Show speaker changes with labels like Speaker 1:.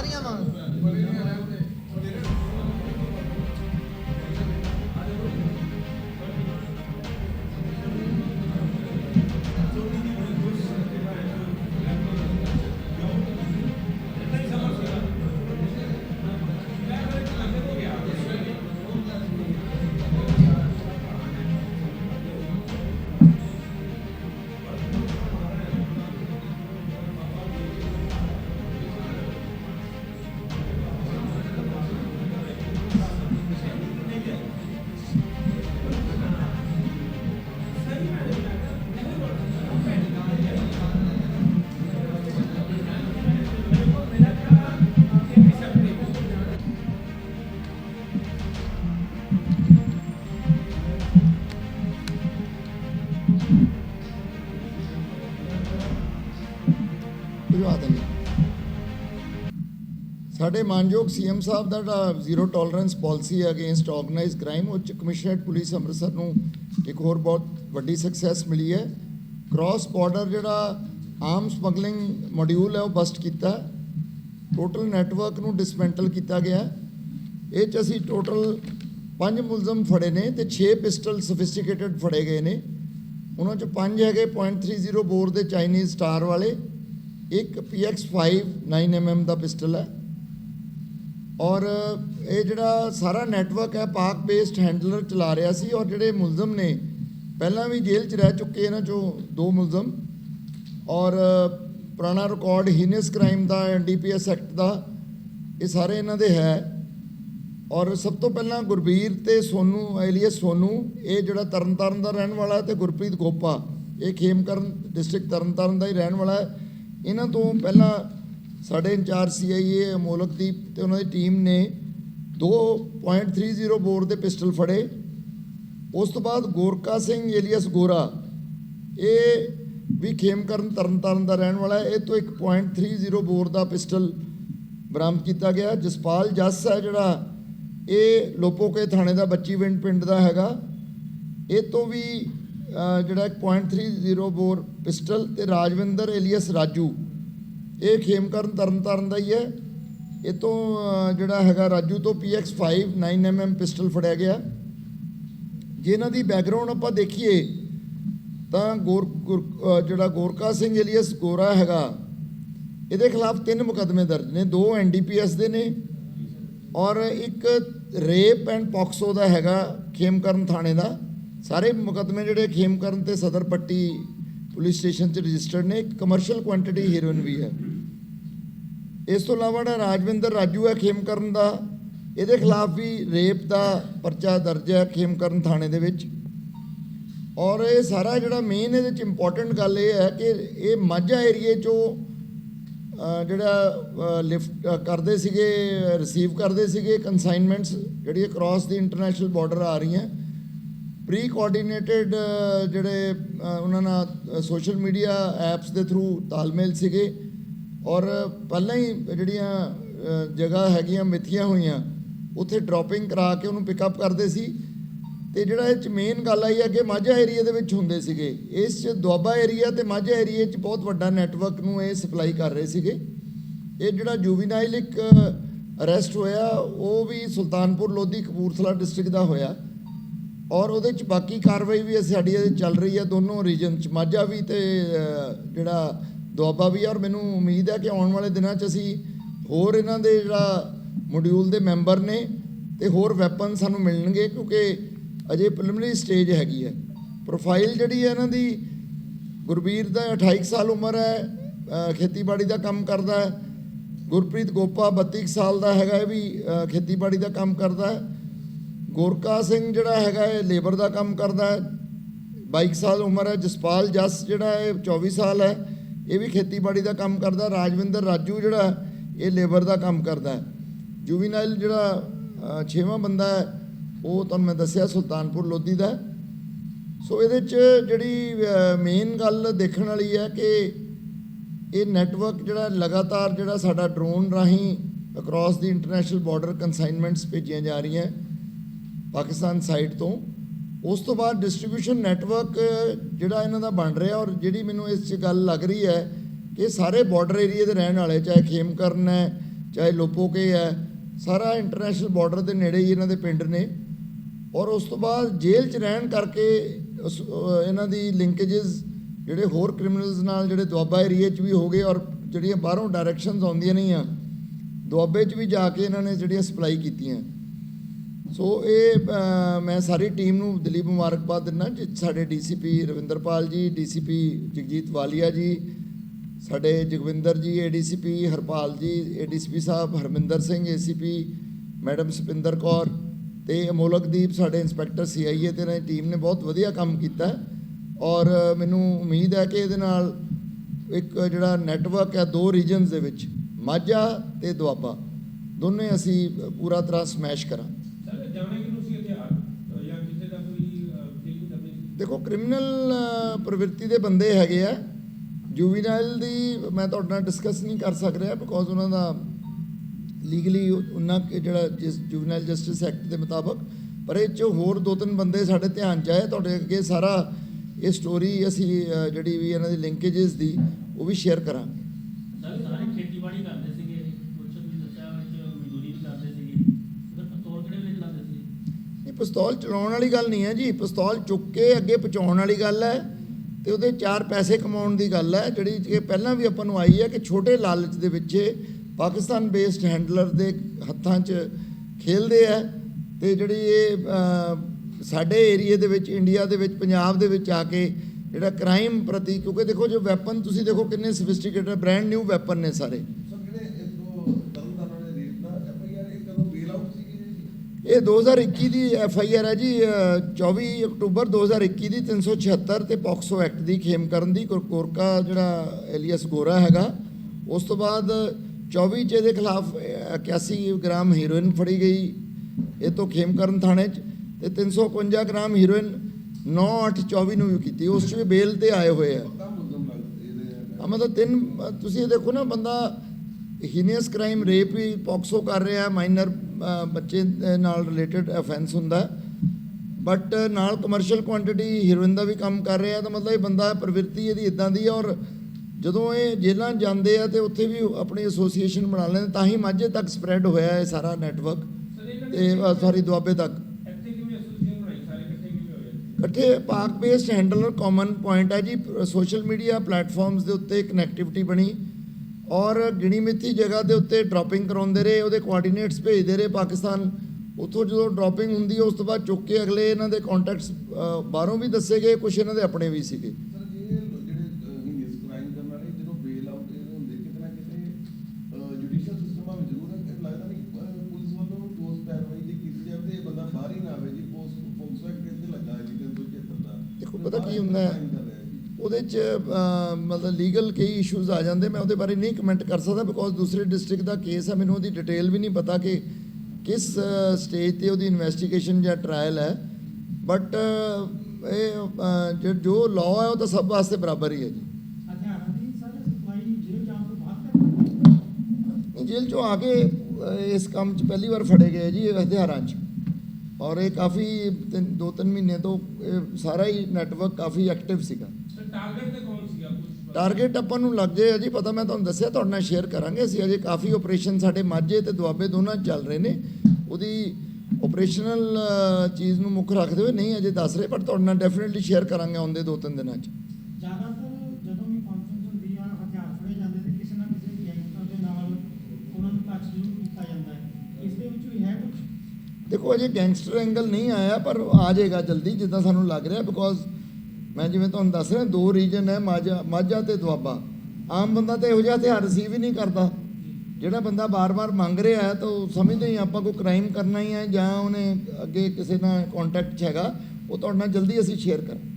Speaker 1: ਸਾਰੀਆਂ ਵਾਂ
Speaker 2: ਸਾਡੇ ਮਾਨਯੋਗ ਸੀਐਮ ਸਾਹਿਬ ਦਾ ਜਿਹੜਾ ਜ਼ੀਰੋ ਟੋਲਰੈਂਸ ਪਾਲਿਸੀ ਹੈ ਅਗੇਂਸਟ ਆਰਗੇਨਾਈਜ਼ਡ ਕ੍ਰਾਈਮ, ਉਹ ਚ ਕਮਿਸ਼ਨਰੇਟ ਪੁਲਿਸ ਅੰਮ੍ਰਿਤਸਰ ਨੂੰ ਇੱਕ ਹੋਰ ਬਹੁਤ ਵੱਡੀ ਸਕਸੈਸ ਮਿਲੀ ਹੈ। ਕ੍ਰਾਸ ਬਾਰਡਰ ਜਿਹੜਾ ਆਮ ਸਮਗਲਿੰਗ ਮੋਡਿਊਲ ਹੈ, ਉਹ ਬਸਟ ਕੀਤਾ। ਟੋਟਲ ਨੈਟਵਰਕ ਨੂੰ ਡਿਸਮੈਂਟਲ ਕੀਤਾ ਗਿਆ। ਇਹ ਚ ਅਸੀਂ ਟੋਟਲ ਪੰਜ ਮੁਲਜ਼ਮ ਫੜੇ ਨੇ ਤੇ 6 ਪਿਸਟਲ ਸੋਫਿਸਟੀਕੇਟਡ ਫੜੇ ਗਏ ਨੇ। ਉਹਨਾਂ ਚ ਪੰਜ ਹੈਗੇ .30 ਬੋਰ ਦੇ ਚਾਈਨੀਜ਼ ਸਟਾਰ ਵਾਲੇ। ਇੱਕ PX5 9mm ਦਾ ਪਿਸਟਲ ਹੈ। ਔਰ ਇਹ ਜਿਹੜਾ ਸਾਰਾ ਨੈਟਵਰਕ ਹੈ ਪਾਕ ਬੇਸਡ ਹੈਂਡਲਰ ਚਲਾ ਰਿਹਾ ਸੀ ਔਰ ਜਿਹੜੇ ਮੁਲਜ਼ਮ ਨੇ, ਪਹਿਲਾਂ ਵੀ ਜੇਲ੍ਹ 'ਚ ਰਹਿ ਚੁੱਕੇ ਇਹਨਾਂ ਚੋਂ ਦੋ ਮੁਲਜ਼ਮ ਔਰ ਪੁਰਾਣਾ ਰਿਕਾਰਡ ਹੀਨਸ ਕ੍ਰਾਈਮ ਦਾ ਐਨਡੀਪੀਐਸ ਐਕਟ ਦਾ, ਇਹ ਸਾਰੇ ਇਹਨਾਂ ਦੇ ਹੈ। ਔਰ ਸਭ ਤੋਂ ਪਹਿਲਾਂ ਗੁਰਬੀਰ ਤੇ ਸੋਨੂ ਐਲੀਅਸ ਸੋਨੂ, ਇਹ ਜਿਹੜਾ ਤਰਨਤਾਰਨ ਦਾ ਰਹਿਣ ਵਾਲਾ ਹੈ ਤੇ ਗੁਰਪ੍ਰੀਤ ਗੋਪਾ, ਇਹ ਖੇਮਕਰਨ ਡਿਸਟ੍ਰਿਕਟ ਤਰਨਤਾਰਨ ਦਾ ਹੀ ਰਹਿਣ ਵਾਲਾ ਹੈ। ਇਹਨਾਂ ਤੋਂ ਪਹਿਲਾਂ ਸਾਡੇ ਇੰਚਾਰਜ ਸੀਆਈਏ ਅਮੋਲਕਦੀਪ ਤੇ ਉਹਨਾਂ ਦੀ ਟੀਮ ਨੇ 2.30 ਬੋਰ ਦੇ ਪਿਸਟਲ ਫੜੇ। ਉਸ ਤੋਂ ਬਾਅਦ ਗੋਰਕਾ ਸਿੰਘ ਏਲੀਅਸ ਗੋਰਾ ਇਹ ਵੀ ਖੇਮਕਰਨ ਤਰਨਤਾਰਨ ਦਾ ਰਹਿਣ ਵਾਲਾ ਹੈ ਇਹ ਤੋਂ 1.30 ਬੋਰ ਦਾ ਪਿਸਟਲ ਬਰਾਮਦ ਕੀਤਾ ਗਿਆ ਜਸਪਾਲ ਜੱਸ ਹੈ ਜਿਹੜਾ ਇਹ ਲੋਪੋਕੇ ਥਾਣੇ ਦਾ ਬੱਚੀਵਿੰਡ ਪਿੰਡ ਦਾ ਹੈਗਾ। ਇਹ ਤੋਂ ਵੀ ਅਹ, ਜਿਹੜਾ 1.30 ਬੋਰ ਪਿਸਟਲ ਤੇ ਰਾਜਵਿੰਦਰ ਏਲੀਅਸ ਰਾਜੂ ਇਹ ਖੇਮਕਰਨ ਤਰਨਤਾਰਨ ਦਾ ਹੀ ਹੈ। ਇਹ ਤੋਂ ਜਿਹੜਾ ਹੈਗਾ ਰਾਜੂ ਤੋਂ PX5 9mm ਪਿਸਟਲ ਫੜਿਆ ਗਿਆ। ਜੇ ਇਹਨਾਂ ਦੀ ਬੈਕਗ੍ਰਾਉਂਡ ਆਪਾਂ ਦੇਖੀਏ, ਤਾਂ ਗੋਰ, ਗੁਰ- ਜਿਹੜਾ ਗੋਰਕਾ ਸਿੰਘ ਏਲੀਅਸ ਗੋਰਾ ਹੈਗਾ, ਇਹਦੇ ਖਿਲਾਫ ਤਿੰਨ ਮੁਕੱਦਮੇ ਦਰਜ ਨੇ। ਦੋ ਐਨਡੀਪੀਐਸ ਦੇ ਨੇ ਔਰ ਇੱਕ ਰੇਪ ਐਂਡ ਪੌਕਸੋ ਦਾ ਹੈਗਾ ਖੇਮਕਰਨ ਥਾਣੇ ਦਾ। ਸਾਰੇ ਮੁਕੱਦਮੇ ਜਿਹੜੇ ਖੇਮਕਰਨ ਤੇ ਸਦਰ ਪੱਟੀ ਪੁਲਿਸ ਸਟੇਸ਼ਨ 'ਚ ਰਜਿਸਟਰਡ ਨੇ। ਇੱਕ ਕਮਰਸ਼ੀਅਲ ਕੁਆਂਟੀਟੀ ਹੀਰੋਇਨ ਵੀ ਹੈ। ਇਸ ਤੋਂ ਇਲਾਵਾ ਜਿਹੜਾ ਰਾਜਵਿੰਦਰ ਰਾਜੂ ਹੈ ਖੇਮਕਰਨ ਦਾ, ਇਹਦੇ ਖਿਲਾਫ ਵੀ ਰੇਪ ਦਾ ਪਰਚਾ ਦਰਜ ਹੈ ਖੇਮਕਰਨ ਥਾਣੇ ਦੇ ਵਿੱਚ। ਔਰ ਇਹ ਸਾਰਾ ਜਿਹੜਾ ਮੇਨ ਇਹਦੇ ਚ ਇੰਪੋਰਟੈਂਟ ਗੱਲ ਇਹ ਹੈ ਕਿ ਇਹ ਮਾਝਾ ਏਰੀਏ ਚੋਂ ਜਿਹੜਾ ਲਿਫਟ ਕਰਦੇ ਸੀਗੇ ਰਿਸੀਵ ਕਰਦੇ ਸੀਗੇ ਕਨਸਾਈਨਮੈਂਟਸ ਜਿਹੜੀ ਕ੍ਰਾਸ ਦੀ ਇੰਟਰਨੈਸ਼ਨਲ ਬਾਰਡਰ ਆ ਰਹੀਆਂ। ਪ੍ਰੀ ਕੋਆਰਡੀਨੇਟਡ ਜਿਹੜੇ ਉਹਨਾਂ ਨਾਲ ਸੋਸ਼ਲ ਮੀਡੀਆ ਐਪਸ ਦੇ ਥਰੂ ਤਾਲਮੇਲ ਸੀਗੇ। ਔਰ ਪਹਿਲਾਂ ਹੀ ਜਿਹੜੀਆਂ ਜਗ੍ਹਾ ਹੈਗੀਆਂ, ਮਿੱਥੀਆਂ ਹੋਈਆਂ, ਉੱਥੇ ਡ੍ਰੌਪਿੰਗ ਕਰਾ ਕੇ ਉਹਨੂੰ ਪਿਕਅਪ ਕਰਦੇ ਸੀ। ਤੇ ਜਿਹੜਾ ਇਹ ਚ ਮੇਨ ਗੱਲ ਆਈ ਹੈ ਕਿ ਮਾਝਾ ਏਰੀਆ ਦੇ ਵਿੱਚ ਹੁੰਦੇ ਸੀਗੇ। ਇਸ ਚ ਦੁਆਬਾ ਏਰੀਆ ਤੇ ਮਾਝਾ ਏਰੀਆ ਚ ਬਹੁਤ ਵੱਡਾ ਨੈਟਵਰਕ ਨੂੰ ਇਹ ਸਪਲਾਈ ਕਰ ਰਹੇ ਸੀਗੇ। ਇਹ ਜਿਹੜਾ ਜੁਵੀਨਾਈਲ ਇੱਕ ਅਰੈਸਟ ਹੋਇਆ, ਉਹ ਵੀ ਸੁਲਤਾਨਪੁਰ ਲੋਧੀ ਕਪੂਰਥਲਾ ਡਿਸਟ੍ਰਿਕਟ ਦਾ ਹੋਇਆ। ਔਰ ਉਹਦੇ ਚ ਬਾਕੀ ਕਾਰਵਾਈ ਵੀ ਸਾਡੀ ਇਹ ਚੱਲ ਰਹੀ ਹੈ ਦੋਨੋਂ ਰੀਜਨ ਚ। ਮਾਝਾ ਵੀ ਤੇ ਜਿਹੜਾ ਦੁਆਬਾ ਵੀ ਔਰ ਮੈਨੂੰ ਉਮੀਦ ਹੈ ਕਿ ਆਉਣ ਵਾਲੇ ਦਿਨਾਂ ਚ ਅਸੀਂ ਹੋਰ ਇਹਨਾਂ ਦੇ ਜਿਹੜਾ ਮੋਡਿਊਲ ਦੇ ਮੈਂਬਰ ਨੇ ਤੇ ਹੋਰ ਵੈਪਨ ਸਾਨੂੰ ਮਿਲਣਗੇ ਕਿਉਂਕਿ ਅਜੇ ਪ੍ਰੀਲਿਮਿਨਰੀ ਸਟੇਜ ਹੈਗੀ ਹੈ। ਪ੍ਰੋਫਾਈਲ ਜਿਹੜੀ ਹੈ ਇਹਨਾਂ ਦੀ ਗੁਰਬੀਰ ਦਾ 28 ਸਾਲ ਉਮਰ ਹੈ ਖੇਤੀਬਾੜੀ ਦਾ ਕੰਮ ਕਰਦਾ ਹੈ। ਗੁਰਪ੍ਰੀਤ ਗੋਪਾ 32 ਕੁ ਸਾਲ ਦਾ ਹੈਗਾ ਇਹ ਵੀ ਖੇਤੀਬਾੜੀ ਦਾ ਕੰਮ ਕਰਦਾ ਹੈ। ਗੋਰਕਾ ਸਿੰਘ ਜਿਹੜਾ ਹੈਗਾ ਇਹ ਲੇਬਰ ਦਾ ਕੰਮ ਕਰਦਾ ਹੈ। 22 ਸਾਲ ਉਮਰ ਹੈ। ਜਸਪਾਲ ਜਸ ਜਿਹੜਾ ਹੈ 24 ਸਾਲ ਹੈ। ਇਹ ਵੀ ਖੇਤੀਬਾੜੀ ਦਾ ਕੰਮ ਕਰਦਾ, ਰਾਜਵਿੰਦਰ ਰਾਜੂ ਜਿਹੜਾ, ਇਹ ਲੇਬਰ ਦਾ ਕੰਮ ਕਰਦਾ। ਹੈ ਜੁਵੀਨਾਈਲ ਜਿਹੜਾ ਛੇਵਾਂ ਬੰਦਾ ਹੈ, ਉਹ ਤੁਹਾਨੂੰ ਮੈਂ ਦੱਸਿਆ ਸੁਲਤਾਨਪੁਰ ਲੋਧੀ ਦਾ। ਸੋ ਇਹਦੇ ਚ ਜਿਹੜੀ ਮੇਨ ਗੱਲ ਦੇਖਣ ਵਾਲੀ ਹੈ ਕਿ ਇਹ ਨੈਟਵਰਕ ਜਿਹੜਾ ਲਗਾਤਾਰ ਜਿਹੜਾ ਸਾਡਾ ਡਰੋਨ ਰਾਹੀਂ across the international border consignments ਭੇਜੀਆਂ ਜਾ ਰਹੀਆਂ ਪਾਕਿਸਤਾਨ ਸਾਈਡ ਤੋਂ। ਉਸ ਤੋਂ ਬਾਅਦ ਡਿਸਟ੍ਰੀਬਿਊਸ਼ਨ ਨੈਟਵਰਕ ਜਿਹੜਾ ਇਹਨਾਂ ਦਾ ਬਣ ਰਿਹਾ ਔਰ ਜਿਹੜੀ ਮੈਨੂੰ ਇਸ 'ਚ ਗੱਲ ਲੱਗ ਰਹੀ ਹੈ ਕਿ ਸਾਰੇ ਬਾਰਡਰ ਏਰੀਆ ਦੇ ਰਹਿਣ ਵਾਲੇ, ਚਾਹੇ ਖੇਮਕਰਨ ਹੈ, ਚਾਹੇ ਲੋਪੋਕੇ ਹੈ, ਸਾਰਾ ਇੰਟਰਨੈਸ਼ਨਲ ਬਾਰਡਰ ਦੇ ਨੇੜੇ ਹੀ ਇਹਨਾਂ ਦੇ ਪਿੰਡ ਨੇ। ਔਰ ਉਸ ਤੋਂ ਬਾਅਦ ਜੇਲ੍ਹ 'ਚ ਰਹਿਣ ਕਰਕੇ ਇਹਨਾਂ ਦੀ ਲਿੰਕੇजेस ਜਿਹੜੇ ਹੋਰ ਕ੍ਰਿਮੀਨਲਸ ਨਾਲ ਜਿਹੜੇ ਦੁਆਬਾ ਏਰੀਆ 'ਚ ਵੀ ਹੋ ਗਏ ਔਰ ਜਿਹੜੀਆਂ ਬਾਹਰੋਂ ਡਾਇਰੈਕਸ਼ਨਸ ਆਉਂਦੀਆਂ ਨਹੀਂ ਆ ਦੁਆਬੇ 'ਚ ਵੀ ਜਾ ਕੇ ਇਹਨਾਂ ਨੇ ਜਿਹੜੀਆਂ ਸਪਲਾਈ ਕੀਤੀਆਂ। ਸੋ ਇਹ ਮੈਂ ਸਾਰੀ ਟੀਮ ਨੂੰ ਦਿਲੀ ਮੁਬਾਰਕਬਾਦ ਦਿੰਦਾ ਜੀ, ਸਾਡੇ ਡੀਸੀਪੀ ਰਵਿੰਦਰਪਾਲ ਜੀ, ਡੀਸੀਪੀ ਜਗਜੀਤ ਵਾਲੀਆ ਜੀ, ਸਾਡੇ ਜਗਵਿੰਦਰ ਜੀ, ਏਡੀਸੀਪੀ ਹਰਪਾਲ ਜੀ, ਏਡੀਸੀਪੀ ਸਾਹਿਬ ਹਰਮਿੰਦਰ ਸਿੰਘ, ਏਸੀਪੀ ਮੈਡਮ ਸੁਪਿੰਦਰ ਕੌਰ ਤੇ ਅਮੋਲਕਦੀਪ ਸਾਡੇ ਇੰਸਪੈਕਟਰ ਸੀਆਈਏ ਤੇ ਇਹਨਾਂ ਦੀ ਟੀਮ ਨੇ ਬਹੁਤ ਵਧੀਆ ਕੰਮ ਕੀਤਾ। ਔਰ ਮੈਨੂੰ ਉਮੀਦ ਹੈ ਕਿ ਇਹਦੇ ਨਾਲ ਇੱਕ ਜਿਹੜਾ ਨੈਟਵਰਕ ਹੈ ਦੋ ਰੀਜਨਸ ਦੇ ਵਿੱਚ, ਮਾਝਾ ਤੇ ਦੁਆਬਾ, ਦੋਨੇ ਅਸੀਂ ਪੂਰਾ ਤਰ੍ਹਾਂ ਸਮੈਸ਼
Speaker 1: ਕਰਾਂ ਤੁਸੀਂ ਹਥਿਆਰ ਜਾਂ ਕਿਸੇ ਦਾ ਕੋਈ
Speaker 2: ਦੇਖੋ ਕ੍ਰਿਮੀਨਲ ਪ੍ਰਵਿਰਤੀ ਦੇ ਬੰਦੇ ਹੈਗੇ ਆ। ਜੁਵੀਨਾਈਲ ਦੀ ਮੈਂ ਤੁਹਾਡੇ ਨਾਲ ਡਿਸਕਸ ਨਹੀਂ ਕਰ ਸਕ ਰਿਹਾ ਬਿਕੋਜ਼ ਉਹਨਾਂ ਦਾ ਲੀਗਲੀ ਉਹਨਾਂ ਕੁ ਜਿਹੜਾ ਜਿਸ ਜੁਵੀਨਾਈਲ ਜਸਟਿਸ ਐਕਟ ਦੇ ਮੁਤਾਬਕ ਪਰ ਇਹ 'ਚ ਹੋਰ ਦੋ ਤਿੰਨ ਬੰਦੇ ਸਾਡੇ ਧਿਆਨ 'ਚ ਆਏ। ਤੁਹਾਡੇ ਅੱਗੇ ਸਾਰਾ ਇਹ ਸਟੋਰੀ ਅਸੀਂ ਜਿਹੜੀ ਵੀ ਇਹਨਾਂ ਦੀ ਲਿੰਕੇजेस ਦੀ ਉਹ ਵੀ ਸ਼ੇਅਰ ਕਰਾਂਗੇ।
Speaker 3: ਪਿਸਤੌਲ
Speaker 2: ਚਲਾਉਣ ਵਾਲੀ ਗੱਲ ਨਹੀਂ ਹੈ ਜੀ। ਪਿਸਤੌਲ ਚੁੱਕ ਕੇ ਅੱਗੇ ਪਹੁੰਚਾਉਣ ਵਾਲੀ ਗੱਲ ਹੈ ਤੇ ਉਹਦੇ ਚਾਰ ਪੈਸੇ ਕਮਾਉਣ ਦੀ ਗੱਲ ਹੈ, ਜਿਹੜੀ ਕਿ ਪਹਿਲਾਂ ਵੀ ਆਪਾਂ ਨੂੰ ਆਈ ਹੈ ਕਿ ਛੋਟੇ ਲਾਲਚ ਦੇ ਵਿੱਚ ਪਾਕਿਸਤਾਨ ਬੇਸਡ ਹੈਂਡਲਰ ਦੇ ਹੱਥਾਂ 'ਚ ਖੇਲਦੇ ਆ ਤੇ ਜਿਹੜੀ ਇਹ ਸਾਡੇ ਏਰੀਏ ਦੇ ਵਿੱਚ, ਇੰਡੀਆ ਦੇ ਵਿੱਚ, ਪੰਜਾਬ ਦੇ ਵਿੱਚ ਆ ਕੇ ਜਿਹੜਾ ਕ੍ਰਾਈਮ ਪ੍ਰਤੀ, ਕਿਉਂਕਿ ਦੇਖੋ ਜੋ ਵੈਪਨ ਤੁਸੀਂ ਦੇਖੋ ਕਿੰਨੇ ਸਫਿਸਟੀਕੇਟਡ ਬ੍ਰਾਂਡ ਨਿਊ ਵੈਪਨ ਨੇ ਸਾਰੇ
Speaker 4: ਸਰ ਜਿਹੜੇ ਇੱਕ ਤਰਨਤਾਰਨ ਵਾਲੇ ਰੇਟ ਦਾ ਐਫ ਆਈ ਆਰ ਇਹ ਕਦੋਂ ਬੇਲ ਆਊਟ ਸੀਗੀ ਜੀ
Speaker 2: ਇਹ 2021 ਦੀ ਐਫ ਆਈ ਆਰ ਹੈ ਜੀ ਅ, 24 ਅਕਤੂਬਰ 2021 ਦੀ 376 ਤੇ ਪੌਕਸੋ ਐਕਟ ਦੀ ਖੇਮ ਕਰਨ ਦੀ ਗੋਰਕਾ ਜਿਹੜਾ ਏਲੀਅਸ ਗੋਰਾ ਹੈਗਾ। ਉਸ ਤੋਂ ਬਾਅਦ 24 ਚ ਇਹਦੇ ਖਿਲਾਫ ਅ, 81 ਗ੍ਰਾਮ ਹੀਰੋਇਨ ਫੜੀ ਗਈ ਇਹ ਤੋਂ ਖੇਮ ਕਰਨ ਥਾਣੇ 'ਚ ਤੇ 351 ਗ੍ਰਾਮ ਹੀਰੋਇਨ 9824 ਨੂੰ ਵੀ ਕੀਤੀ। ਉਸ 'ਚ ਵੀ ਬੇਲ ਤੇ ਆਏ ਹੋਏ ਆ। ਮਤਲਬ ਤਿੰਨ ਤੁਸੀਂ ਇਹ ਦੇਖੋ ਨਾ ਬੰਦਾ ਹੀਨੀਅਸ ਕ੍ਰਾਈਮ ਰੇਪ ਵੀ ਪੌਕਸੋ ਕਰ ਰਿਹਾ ਮਾਈਨਰ ਬੱਚੇ ਨਾਲ ਰਿਲੇਟਡ ਅਫੈਂਸ ਹੁੰਦਾ ਬਟ ਨਾਲ ਕਮਰਸ਼ੀਅਲ ਕੁਆਂਟੀਟੀ ਹੀਰੋਇਨ ਦਾ ਵੀ ਕੰਮ ਕਰ ਰਿਹਾ ਤਾਂ ਮਤਲਬ ਇਹ ਬੰਦਾ ਪ੍ਰਵਿਰਤੀ ਇਹਦੀ ਇਦਾਂ ਦੀ ਹੈ ਔਰ ਜਦੋਂ ਇਹ ਜੇਲ੍ਹਾਂ 'ਚ ਜਾਂਦੇ ਆ ਤੇ ਉੱਥੇ ਵੀ ਆਪਣੀ ਐਸੋਸੀਏਸ਼ਨ ਬਣਾ ਲੈਂਦੇ ਤਾਂ ਹੀ ਮਾਝੇ ਤੱਕ ਸਪਰੈਡ ਹੋਇਆ ਇਹ ਸਾਰਾ ਨੈਟਵਰਕ ਤੇ ਸਾਰੀ ਦੁਆਬੇ ਤੱਕ।
Speaker 1: ਇਕੱਠੇ
Speaker 2: ਪਾਕ ਬੇਸਡ ਹੈਂਡਲਰ ਕਾਮਨ ਪੁਆਇੰਟ ਹੈ ਜੀ ਸੋਸ਼ਲ ਮੀਡੀਆ ਪਲੇਟਫਾਰਮਸ ਦੇ ਉੱਤੇ ਕਨੈਕਟੀਵਿਟੀ ਬਣੀ। ਔਰ ਗਿਣੀ ਮਿੱਥੀ ਜਗ੍ਹਾ ਦੇ ਉੱਤੇ ਡ੍ਰੌਪਿੰਗ ਕਰਾਉਂਦੇ ਰਹੇ ਉਹਦੇ ਕੋਆਰਡੀਨੇਟਸ ਭੇਜਦੇ ਰਹੇ ਪਾਕਿਸਤਾਨ। ਉੱਥੋਂ ਜਦੋਂ ਡ੍ਰੌਪਿੰਗ ਹੁੰਦੀ ਹੈ ਉਸ ਤੋਂ ਬਾਅਦ ਚੁੱਕ ਕੇ ਅਗਲੇ ਇਹਨਾਂ ਦੇ ਕੰਟੈਕਟਸ ਬਾਹਰੋਂ ਵੀ ਦੱਸੇ ਗਏ ਕੁਝ ਇਹਨਾਂ ਦੇ ਆਪਣੇ ਵੀ ਸੀਗੇ।
Speaker 4: ਸਰ ਜੀ ਇਹ ਜਿਹੜੇ ਹੀਨੀਅਸ ਕ੍ਰਾਈਮ ਕਰਨ ਵਾਲੇ ਜਦੋਂ ਬੇਲ ਆਊਟ ਇਹ ਹੁੰਦੇ ਕਿਤੇ ਨਾ ਕਿਤੇ ਜੁਡੀਸ਼ੀਅਲ ਸਿਸਟਮਾਂ ਵਿੱਚ ਜ਼ਰੂਰ ਹੈ ਇਹ ਲੱਗਦਾ ਨਹੀਂ ਅਹ, ਪੁਲਿਸ ਵੱਲੋਂ ਠੋਸ ਪੈਰਵਾਈ ਜੇ ਕੀਤੀ ਜਾਵੇ ਤੇ ਇਹ ਬੰਦਾ ਬਾਹਰ ਹੀ ਨਾ ਆਵੇ ਜੀ ਪੋਸਟ ਪੋਕਸੋ ਐਕਟ ਤੇ ਲੱਗਾ ਹੈ ਜੀ 376 ਦਾ।
Speaker 2: ਦੇਖੋ, ਪਤਾ ਕੀ ਹੁੰਦਾ ਹੈ?
Speaker 4: crime ਕਰ ਰਿਹਾ ਜੀ।
Speaker 2: ਉਹਦੇ 'ਚ ਮਤਲਬ ਲੀਗਲ ਕਈ ਇਸ਼ੂਜ਼ ਆ ਜਾਂਦੇ ਮੈਂ ਉਹਦੇ ਬਾਰੇ ਨਹੀਂ ਕਮੈਂਟ ਕਰ ਸਕਦਾ ਬਿਕੋਜ਼ ਦੂਸਰੇ ਡਿਸਟ੍ਰਿਕਟ ਦਾ ਕੇਸ ਹੈ ਮੈਨੂੰ ਉਹਦੀ ਡਿਟੇਲ ਵੀ ਨਹੀਂ ਪਤਾ ਕਿ ਕਿਸ ਸਟੇਜ ਤੇ ਉਹਦੀ ਇਨਵੈਸਟੀਗੇਸ਼ਨ ਜਾਂ ਟ੍ਰਾਇਲ ਹੈ। ਬਟ ਇਹ ਜੋ- ਲਾਅ ਹੈ ਉਹ ਤਾਂ ਸਭ ਵਾਸਤੇ ਬਰਾਬਰ ਹੀ ਹੈ ਜੀ।
Speaker 5: ਜੇਲ੍ਹ
Speaker 2: ਚੋਂ ਆ ਕੇ ਇਸ ਕੰਮ 'ਚ ਪਹਿਲੀ ਵਾਰ ਫੜੇ ਗਏ ਜੀ ਹਥਿਆਰਾਂ 'ਚ। ਔਰ ਇਹ ਕਾਫੀ ਤਿੰਨ- ਦੋ ਤਿੰਨ ਮਹੀਨੇ ਤੋਂ ਸਾਰਾ ਹੀ ਨੈਟਵਰਕ ਕਾਫੀ ਐਕਟਿਵ ਸੀਗਾ
Speaker 1: ਸਰ ਟਾਰਗੇਟ ਤੇ ਕੌਣ ਸੀਗਾ ਕੁਝ
Speaker 2: ਟਾਰਗੇਟ ਆਪਾਂ ਨੂੰ ਲੱਗ ਜਾਏ ਜੀ ਪਤਾ ਮੈਂ ਤੁਹਾਨੂੰ ਦੱਸਿਆ ਤੁਹਾਡੇ ਨਾਲ ਸ਼ੇਅਰ ਕਰਾਂਗੇ ਅਸੀਂ। ਅਜੇ ਕਾਫੀ ਆਪਰੇਸ਼ਨ ਸਾਡੇ ਮਾਝੇ ਤੇ ਦੁਆਬੇ ਦੋਨਾਂ ਚੱਲ ਰਹੇ ਨੇ। ਉਹਦੀ ਆਪਰੇਸ਼ਨਲ ਚੀਜ਼ ਨੂੰ ਮੁੱਖ ਰੱਖਦੇ ਹੋਏ ਨਹੀਂ ਅਜੇ ਦੱਸ ਰਹੇ ਪਰ ਤੁਹਾਡੇ ਨਾਲ ਡੈਫੀਨਿਟਲੀ ਸ਼ੇਅਰ ਕਰਾਂਗੇ ਆਉਂਦੇ ਦੋ ਤਿੰਨ ਦਿਨਾਂ 'ਚ। ਦੇਖੋ ਅਜੇ ਗੈਂਗਸਟਰ ਐਂਗਲ ਨਹੀਂ ਆਇਆ ਪਰ ਆ ਜਾਏਗਾ ਜਲਦੀ ਜਿੱਦਾਂ ਸਾਨੂੰ ਲੱਗ ਰਿਹਾ ਬਿਕੋਜ਼ ਮੈਂ ਜਿਵੇਂ ਤੁਹਾਨੂੰ ਦੱਸ ਰਿਹਾ, ਦੋ ਰੀਜਨ ਹੈ, ਮਾਝਾ ਮਾਝਾ ਤੇ ਦੁਆਬਾ। ਆਮ ਬੰਦਾ ਤਾਂ ਇਹੋ ਜਿਹਾ ਹਥਿਆਰ ਰਿਸੀਵ ਹੀ ਨਹੀਂ ਕਰਦਾ। ਜਿਹੜਾ ਬੰਦਾ ਬਾਰ-ਬਾਰ ਮੰਗ ਰਿਹਾ ਹੈ, ਤਾਂ ਉਹ ਸਮਝਦੇ ਹੀ ਆਪਾਂ ਕੋਈ ਕ੍ਰਾਈਮ ਕਰਨਾ ਹੀ ਹੈ ਜਾਂ ਉਹਨੇ ਅੱਗੇ ਕਿਸੇ ਨਾਲ ਕੰਟੈਕਟ 'ਚ ਹੈਗਾ, ਉਹ ਤੁਹਾਡੇ ਨਾਲ ਜਲਦੀ ਅਸੀਂ ਸ਼ੇਅਰ ਕਰਾਂਗੇ।